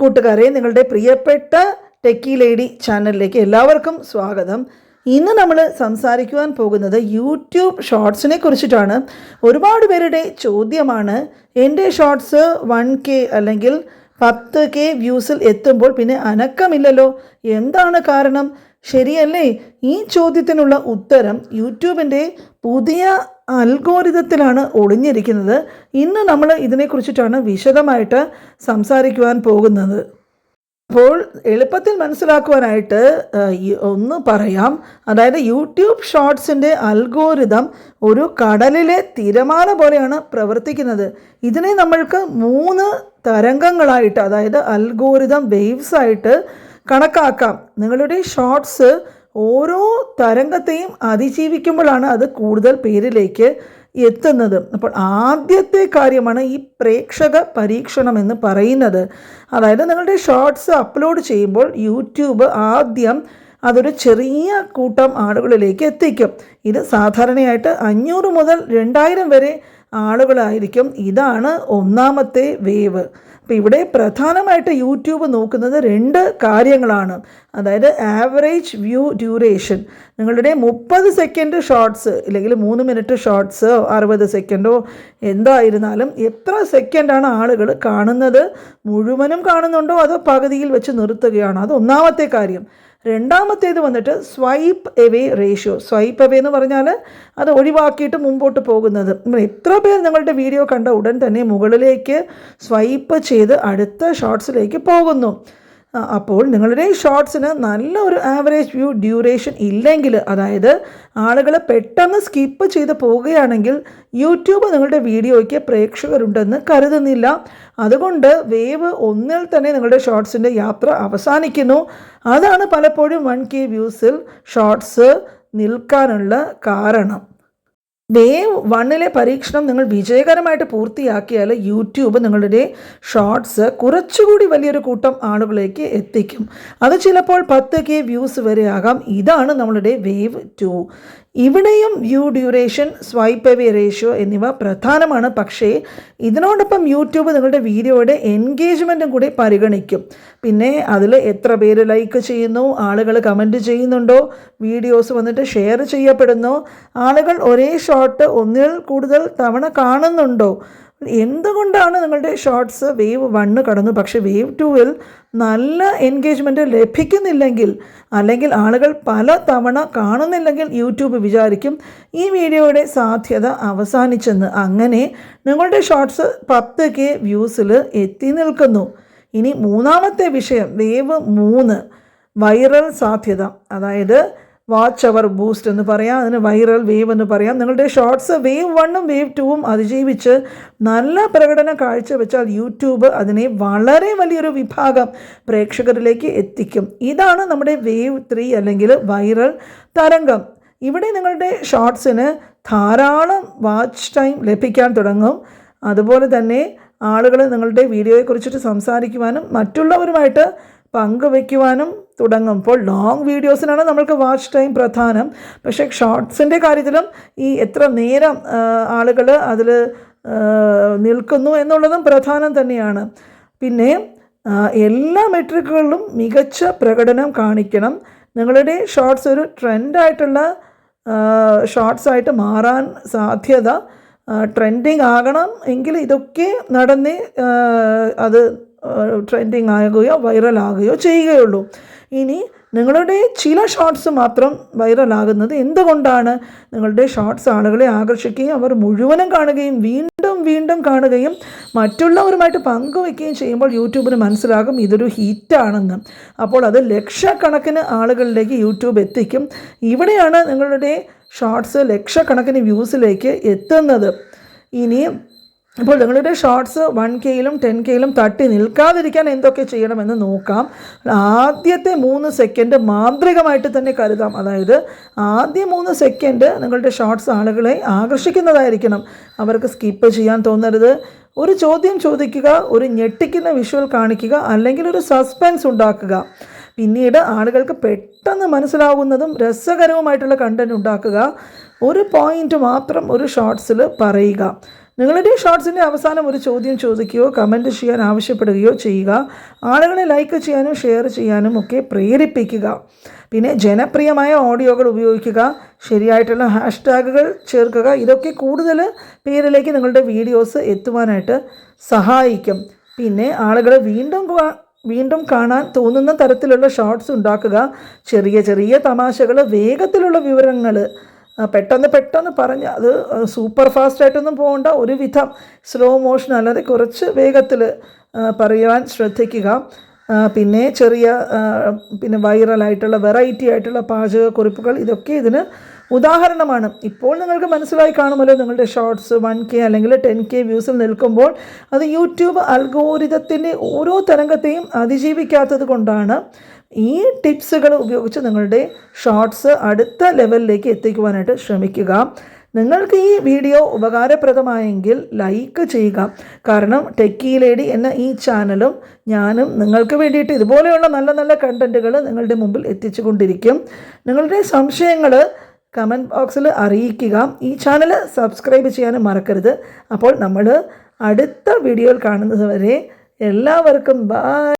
കൂട്ടുകാരെ നിങ്ങളുടെ പ്രിയപ്പെട്ട ടെക്കി ലേഡി ചാനലിലേക്ക് എല്ലാവർക്കും സ്വാഗതം. ഇന്ന് നമ്മൾ സംസാരിക്കുവാൻ പോകുന്നത് യൂട്യൂബ് ഷോർട്സിനെ കുറിച്ചിട്ടാണ്. ഒരുപാട് പേരുടെ ചോദ്യമാണ് എന്റെ ഷോർട്സ് വൺ കെ അല്ലെങ്കിൽ പത്ത് കെ വ്യൂസിൽ എത്തുമ്പോൾ പിന്നെ അനക്കമില്ലല്ലോ? എന്താണ് കാരണം? ശരിയല്ലേ? ഈ ചോദ്യത്തിനുള്ള ഉത്തരം യൂട്യൂബിന്റെ പുതിയ അൽഗോരിതത്തിലാണ് ഒളിഞ്ഞിരിക്കുന്നത്. ഇന്ന് നമ്മൾ ഇതിനെക്കുറിച്ചിട്ടാണ് വിശദമായിട്ട് സംസാരിക്കുവാൻ പോകുന്നത്. അപ്പോൾ എളുപ്പത്തിൽ മനസ്സിലാക്കുവാനായിട്ട് ഒന്ന് പറയാം. അതായത് യൂട്യൂബ് ഷോർട്സിന്റെ അൽഗോരിതം ഒരു കടലിലെ തിരമാല പോലെയാണ് പ്രവർത്തിക്കുന്നത്. ഇതിനെ നമ്മൾക്ക് മൂന്ന് തരംഗങ്ങളായിട്ട് അതായത് അൽഗോരിതം വേവ്സ് ആയിട്ട് കണക്കാക്കാം. നിങ്ങളുടെ ഷോർട്സ് ഓരോ തരംഗത്തെയും അതിജീവിക്കുമ്പോഴാണ് അത് കൂടുതൽ പേരിലേക്ക് എത്തുന്നത്. അപ്പോൾ ആദ്യത്തെ കാര്യമാണ് ഈ പ്രേക്ഷക പരീക്ഷണം എന്ന് പറയുന്നത്. അതായത് നിങ്ങളുടെ ഷോർട്സ് അപ്ലോഡ് ചെയ്യുമ്പോൾ യൂട്യൂബ് ആദ്യം അതൊരു ചെറിയ കൂട്ടം ആളുകളിലേക്ക് എത്തിക്കും. ഇത് സാധാരണയായിട്ട് അഞ്ഞൂറ് മുതൽ രണ്ടായിരം വരെ ആളുകളായിരിക്കും. ഇതാണ് ഒന്നാമത്തെ വേവ്. അപ്പോൾ ഇവിടെ പ്രധാനമായിട്ട് യൂട്യൂബ് നോക്കുന്നത് രണ്ട് കാര്യങ്ങളാണ്. അതായത് ആവറേജ് വ്യൂ ഡ്യൂറേഷൻ. നിങ്ങളുടെ മുപ്പത് സെക്കൻഡ് ഷോർട്സ് ഇല്ലെങ്കിൽ മൂന്ന് മിനിറ്റ് ഷോർട്സ് അറുപത് സെക്കൻഡോ എന്തായിരുന്നാലും എത്ര സെക്കൻഡാണ് ആളുകൾ കാണുന്നത്? മുഴുവനും കാണുന്നുണ്ടോ? അതോ പകുതിയിൽ വെച്ച് നിർത്തുകയാണോ? അത് ഒന്നാമത്തെ കാര്യം. രണ്ടാമത്തേത് വന്നിട്ട് swipe away ratio. Swipe away എന്ന് പറഞ്ഞാൽ അത് ഒഴിവാക്കിയിട്ട് മുമ്പോട്ട് പോകുന്നത്. എത്ര പേർ നിങ്ങളുടെ വീഡിയോ കണ്ട ഉടൻ തന്നെ മുകളിലേക്ക് സ്വൈപ്പ് ചെയ്ത് അടുത്ത ഷോർട്സിലേക്ക് പോകുന്നു. അപ്പോൾ നിങ്ങളുടെ ഷോർട്സിന് നല്ല ഒരു ആവറേജ് വ്യൂ ഡ്യൂറേഷൻ ഇല്ലെങ്കിൽ അതായത് ആളുകൾ പെട്ടെന്ന് സ്കിപ്പ് ചെയ്ത് പോവുകയാണെങ്കിൽ യൂട്യൂബ് നിങ്ങളുടെ വീഡിയോയ്ക്ക് പ്രേക്ഷകരുണ്ടെന്ന് കരുതുന്നില്ല. അതുകൊണ്ട് വേവ് ഒന്നിൽ തന്നെ നിങ്ങളുടെ ഷോർട്സിന്റെ യാത്ര അവസാനിക്കുന്നു. അതാണ് പലപ്പോഴും വൺ കെ വ്യൂസിൽ ഷോർട്സ് നിൽക്കാനുള്ള കാരണം. വേവ് വണ്ണിലെ പരീക്ഷണം നിങ്ങൾ വിജയകരമായിട്ട് പൂർത്തിയാക്കിയാൽ യൂട്യൂബ് നിങ്ങളുടെ ഷോർട്സ് കുറച്ചുകൂടി വലിയൊരു കൂട്ടം ആളുകളിലേക്ക് എത്തിക്കും. അത് ചിലപ്പോൾ പത്ത് കെ വ്യൂസ് വരെ ആകാം. ഇതാണ് നമ്മളുടെ വേവ് ടു. ഇവിടെയും view duration swipe away ratio എന്നിവ പ്രധാനമാണ്. പക്ഷേ ഇതിനോടൊപ്പം യൂട്യൂബ് നിങ്ങളുടെ വീഡിയോയുടെ എൻഗേജ്മെന്റും കൂടി പരിഗണിക്കും. പിന്നെ അതിൽ എത്ര പേര് ലൈക്ക് ചെയ്യുന്നു ആളുകൾ കമന്റ് ചെയ്യുന്നുണ്ടോ വീഡിയോസ് വന്നിട്ട് ഷെയർ ചെയ്യപ്പെടുന്നു ആളുകൾ ഒരേ ഷോട്ട് ഒന്നിൽ കൂടുതൽ തവണ കാണുന്നുണ്ടോ എന്തുകൊണ്ടാണ് നിങ്ങളുടെ ഷോർട്സ് വേവ് വണ്ണ് കടന്നു? പക്ഷേ വേവ് ടൂവിൽ നല്ല എൻഗേജ്മെന്റ് ലഭിക്കുന്നില്ലെങ്കിൽ അല്ലെങ്കിൽ ആളുകൾ പല തവണ കാണുന്നില്ലെങ്കിൽ യൂട്യൂബ് വിചാരിക്കും ഈ വീഡിയോയുടെ സാധ്യത അവസാനിച്ചെന്ന്. അങ്ങനെ നിങ്ങളുടെ ഷോർട്സ് പത്ത് കെ വ്യൂസിൽ എത്തി നിൽക്കുന്നു. ഇനി മൂന്നാമത്തെ വിഷയം വേവ് മൂന്ന് വൈറൽ സാധ്യത. അതായത് വാച്ച് അവർ ബൂസ്റ്റ് എന്ന് പറയാം അതിന് വൈറൽ വേവ് എന്ന് പറയാം. നിങ്ങളുടെ ഷോർട്സ് വേവ് വണ്ണും വേവ് ടൂവും അതിജീവിച്ച് നല്ല പ്രകടനം കാഴ്ചവെച്ചാൽ യൂട്യൂബ് അതിനെ വളരെ വലിയൊരു വിഭാഗം പ്രേക്ഷകരിലേക്ക് എത്തിക്കും. ഇതാണ് നമ്മുടെ വേവ് ത്രീ അല്ലെങ്കിൽ വൈറൽ തരംഗം. ഇവിടെ നിങ്ങളുടെ ഷോർട്സിന് ധാരാളം വാച്ച് ടൈം ലഭിക്കാൻ തുടങ്ങും. അതുപോലെ തന്നെ ആളുകൾ നിങ്ങളുടെ വീഡിയോയെക്കുറിച്ചിട്ട് സംസാരിക്കുവാനും മറ്റുള്ളവരുമായിട്ട് പങ്കുവയ്ക്കുവാനും തുടങ്ങുമ്പോൾ ലോങ് വീഡിയോസിനാണ് നമ്മൾക്ക് വാച്ച് ടൈം പ്രധാനം. പക്ഷേ ഷോർട്സിന്റെ കാര്യത്തിലും ഈ എത്ര നേരം ആളുകൾ അതിൽ നിൽക്കുന്നു എന്നുള്ളതും പ്രധാനം തന്നെയാണ്. പിന്നെ എല്ലാ മെട്രിക്കുകളിലും മികച്ച പ്രകടനം കാണിക്കണം. നിങ്ങളുടെ ഷോർട്സ് ഒരു ട്രെൻഡായിട്ടുള്ള ഷോർട്സ് ആയിട്ട് മാറാൻ സാധ്യത ട്രെൻഡിങ് ആകണം. എങ്കിൽ ഇതൊക്കെ നടന്നേ അത് ട്രെൻഡിങ് ആകുകയോ വൈറൽ ആകുകയോ ചെയ്യുകയുള്ളൂ. ഇനി നിങ്ങളുടെ ചില ഷോർട്സ് മാത്രം വൈറലാകുന്നത് എന്തുകൊണ്ടാണ്? നിങ്ങളുടെ ഷോർട്സ് ആളുകളെ ആകർഷിക്കുകയും അവർ മുഴുവനും കാണുകയും വീണ്ടും വീണ്ടും കാണുകയും മറ്റുള്ളവരുമായിട്ട് പങ്കുവയ്ക്കുകയും ചെയ്യുമ്പോൾ യൂട്യൂബിന് മനസ്സിലാകും ഇതൊരു ഹീറ്റാണെന്ന് അപ്പോൾ അത് ലക്ഷക്കണക്കിന് ആളുകളിലേക്ക് യൂട്യൂബ് എത്തിക്കും. ഇവിടെയാണ് നിങ്ങളുടെ ഷോർട്സ് ലക്ഷക്കണക്കിന് വ്യൂസിലേക്ക് എത്തുന്നത്. ഇനി അപ്പോൾ നിങ്ങളുടെ ഷോർട്സ് വൺ കെയിലും ടെൻ കെയിലും തട്ടി നിൽക്കാതിരിക്കാൻ എന്തൊക്കെ ചെയ്യണമെന്ന് നോക്കാം. ആദ്യത്തെ മൂന്ന് സെക്കൻഡ് മാന്ത്രികമായിട്ട് തന്നെ കരുതാം. അതായത് ആദ്യ മൂന്ന് സെക്കൻഡ് നിങ്ങളുടെ ഷോർട്സ് ആളുകളെ ആകർഷിക്കുന്നതായിരിക്കണം. അവർക്ക് സ്കിപ്പ് ചെയ്യാൻ തോന്നരുത്. ഒരു ചോദ്യം ചോദിക്കുക ഒരു ഞെട്ടിക്കുന്ന വിഷ്വൽ കാണിക്കുക അല്ലെങ്കിൽ ഒരു സസ്പെൻസ് ഉണ്ടാക്കുക. പിന്നീട് ആളുകൾക്ക് പെട്ടെന്ന് മനസ്സിലാവുന്നതും രസകരവുമായിട്ടുള്ള കണ്ടന്റ് ഉണ്ടാക്കുക. ഒരു പോയിന്റ് മാത്രം ഒരു ഷോർട്സിൽ പറയുക. നിങ്ങളുടെ ഷോർട്സിന്റെ അവസാനം ഒരു ചോദ്യം ചോദിക്കുകയോ കമന്റ് ചെയ്യാൻ ആവശ്യപ്പെടുകയോ ചെയ്യുക. ആളുകളെ ലൈക്ക് ചെയ്യാനും ഷെയർ ചെയ്യാനും ഒക്കെ പ്രേരിപ്പിക്കുക. പിന്നെ ജനപ്രിയമായ ഓഡിയോകൾ ഉപയോഗിക്കുക. ശരിയായിട്ടുള്ള ഹാഷ്ടാഗുകൾ ചേർക്കുക. ഇതൊക്കെ കൂടുതൽ പേരിലേക്ക് നിങ്ങളുടെ വീഡിയോസ് എത്തുവാനായിട്ട് സഹായിക്കും. പിന്നെ ആളുകളെ വീണ്ടും വീണ്ടും കാണാൻ തോന്നുന്ന തരത്തിലുള്ള ഷോർട്സ് ഉണ്ടാക്കുക. ചെറിയ ചെറിയ തമാശകൾ വേഗത്തിലുള്ള വിവരങ്ങൾ പെട്ടെന്ന് പെട്ടെന്ന് പറഞ്ഞ് അത് സൂപ്പർ ഫാസ്റ്റായിട്ടൊന്നും പോകണ്ട ഒരു വിധം സ്ലോ മോഷൻ അല്ലാതെ കുറച്ച് വേഗത്തിൽ പറയുവാൻ ശ്രദ്ധിക്കുക. പിന്നെ ചെറിയ പിന്നെ വൈറലായിട്ടുള്ള വെറൈറ്റി ആയിട്ടുള്ള പാചകക്കുറിപ്പുകൾ ഇതൊക്കെ ഇതിന് ഉദാഹരണമാണ്. ഇപ്പോൾ നിങ്ങൾക്ക് മനസ്സിലായി കാണുമല്ലോ നിങ്ങളുടെ ഷോർട്സ് വൺ കെ അല്ലെങ്കിൽ ടെൻ കെ വ്യൂസിൽ നിൽക്കുമ്പോൾ അത് യൂട്യൂബ് അൽഗോരിതത്തിന്റെ ഓരോ തരംഗത്തെയും അതിജീവിക്കാത്തത് കൊണ്ടാണ് ഈ ടിപ്സുകൾ ഉപയോഗിച്ച് നിങ്ങളുടെ ഷോർട്സ് അടുത്ത ലെവലിലേക്ക് എത്തിക്കുവാനായിട്ട് ശ്രമിക്കുക. നിങ്ങൾക്ക് ഈ വീഡിയോ ഉപകാരപ്രദമായെങ്കിൽ ലൈക്ക് ചെയ്യുക. കാരണം ടെക്കി ലേഡി എന്ന ഈ ചാനലും ഞാനും നിങ്ങൾക്ക് വേണ്ടിയിട്ട് ഇതുപോലെയുള്ള നല്ല നല്ല കണ്ടന്റുകൾ നിങ്ങളുടെ മുമ്പിൽ എത്തിച്ചു കൊണ്ടിരിക്കും നിങ്ങളുടെ സംശയങ്ങൾ കമന്റ് ബോക്സിൽ അറിയിക്കുക. ഈ ചാനൽ സബ്സ്ക്രൈബ് ചെയ്യാനും മറക്കരുത്. അപ്പോൾ നമ്മൾ അടുത്ത വീഡിയോയിൽ കാണുന്നത് വരെ എല്ലാവർക്കും ബൈ